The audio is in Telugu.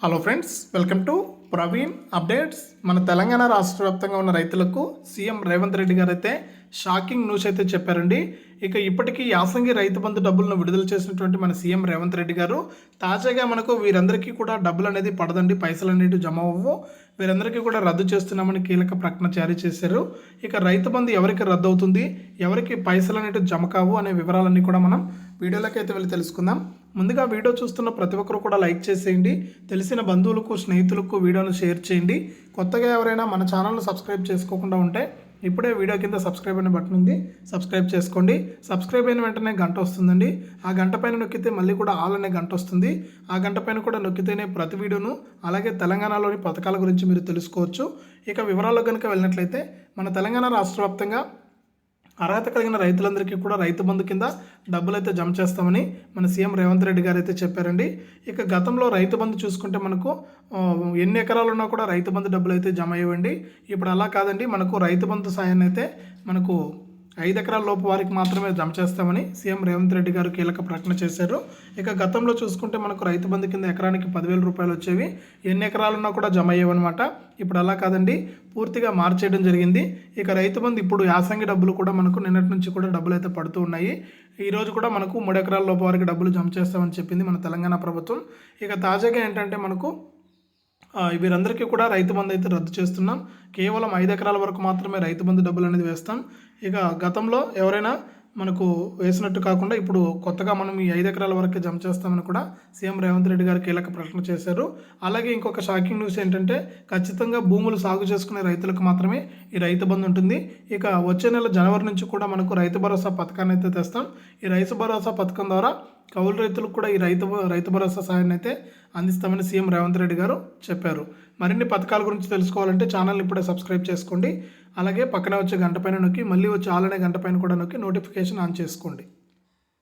Hello friends welcome to Praveen updates మన తెలంగాణ రాష్ట్ర వ్యాప్తంగా ఉన్న రైతులకు సీఎం రేవంత్ రెడ్డి గారు అయితే షాకింగ్ న్యూస్ అయితే చెప్పారండి. ఇక ఇప్పటికీ యాసంగి రైతు బంధు డబ్బులను విడుదల చేసినటువంటి మన సీఎం రేవంత్ రెడ్డి గారు తాజాగా మనకు వీరందరికీ కూడా డబ్బులు అనేది పడదండి పైసలు అనేవి జమ అవ్వవు. వీరందరికీ కూడా రద్దు చేస్తున్నామని కీలక ప్రకటన జారీ చేశారు. ఇక రైతు బంధు ఎవరికి రద్దు అవుతుంది ఎవరికి పైసలు అనేవి జమ కావు అనే వివరాలన్నీ కూడా మనం వీడియోలోకి అయితే వెళ్ళి తెలుసుకుందాం. ముందుగా వీడియో చూస్తున్న ప్రతి ఒక్కరు కూడా లైక్ చేసేయండి. తెలిసిన బంధువులకు స్నేహితులకు వీడియోను షేర్ చేయండి. కొత్తగా ఎవరైనా మన ఛానల్ను సబ్స్క్రైబ్ చేసుకోకుండా ఉంటే ఇప్పుడే వీడియో కింద సబ్స్క్రైబ్ అనే బటన్ ఉంది. సబ్స్క్రైబ్ చేసుకోండి. సబ్స్క్రైబ్ అయిన వెంటనే గంట వస్తుందండి. ఆ గంట పైన నొక్కితే మళ్ళీ కూడా ఆల్ అనే గంట వస్తుంది. ఆ గంట పైన కూడా నొక్కితేనే ప్రతి వీడియోను అలాగే తెలంగాణలోని పథకాల గురించి మీరు తెలుసుకోవచ్చు. ఇక వివరాల్లో కనుక వెళ్ళినట్లయితే మన తెలంగాణ రాష్ట్ర వ్యాప్తంగా అర్హత కలిగిన రైతులందరికీ కూడా రైతు బంధు కింద డబ్బులు అయితే జమ చేస్తామని మన సీఎం రేవంత్ రెడ్డి గారు అయితే చెప్పారండి. ఇక గతంలో రైతు బంధు చూసుకుంటే మనకు ఎన్ని ఎకరాలు ఉన్నా కూడా రైతు బంధు డబ్బులు అయితే జమ అయ్యండి ఇప్పుడు అలా కాదండి. మనకు రైతు బంధు సాయాన్ని అయితే మనకు ఐదు ఎకరాల లోపు వారికి మాత్రమే జమ చేస్తామని సీఎం రేవంత్ రెడ్డి గారు కీలక ప్రకటన చేశారు. ఇక గతంలో చూసుకుంటే మనకు రైతు బంధు కింద ఎకరానికి పదివేల రూపాయలు వచ్చేవి. ఎన్ని ఎకరాలున్నా కూడా జమ అయ్యేవన్నమాట. ఇప్పుడు అలా కాదండి. పూర్తిగా మార్చేయడం జరిగింది. ఇక రైతు బంధు ఇప్పుడు యాసంగి డబ్బులు కూడా మనకు నిన్నటి నుంచి కూడా డబ్బులు అయితే పడుతూ ఉన్నాయి. ఈరోజు కూడా మనకు మూడు ఎకరాల లోపు వారికి డబ్బులు జమ చేస్తామని చెప్పింది మన తెలంగాణ ప్రభుత్వం. ఇక తాజాగా ఏంటంటే మనకు వీరందరికీ కూడా రైతు బంధు అయితే రద్దు చేస్తున్నాం. కేవలం ఐదు ఎకరాల వరకు మాత్రమే రైతు బంధు డబ్బులు అనేది వేస్తాం. ఇక గతంలో ఎవరైనా మనకు వేసినట్టు కాకుండా ఇప్పుడు కొత్తగా మనం ఈ ఐదు ఎకరాల వరకే జమ చేస్తామని కూడా సీఎం రేవంత్ రెడ్డి గారు కీలక ప్రకటన చేశారు. అలాగే ఇంకొక షాకింగ్ న్యూస్ ఏంటంటే ఖచ్చితంగా భూములు సాగు చేసుకునే రైతులకు మాత్రమే ఈ రైతు బంధు ఉంటుంది. ఇక వచ్చే నెల జనవరి నుంచి కూడా మనకు రైతు భరోసా పథకాన్ని అయితే తెస్తాం. ఈ రైతు భరోసా పథకం ద్వారా కౌలు రైతులకు కూడా ఈ రైతు రైతు భరోసా సహాయాన్ని అయితే అందిస్తామని సీఎం రేవంత్ రెడ్డి గారు చెప్పారు. మరిన్ని పథకాల గురించి తెలుసుకోవాలంటే ఛానల్ని ఇప్పుడే సబ్స్క్రైబ్ చేసుకోండి. అలాగే పక్కన వచ్చే గంట పైన నొక్కి మళ్ళీ వచ్చే ఆలనే గంట పైన కూడా నొక్కి నోటిఫికేషన్ ఆన్ చేసుకోండి.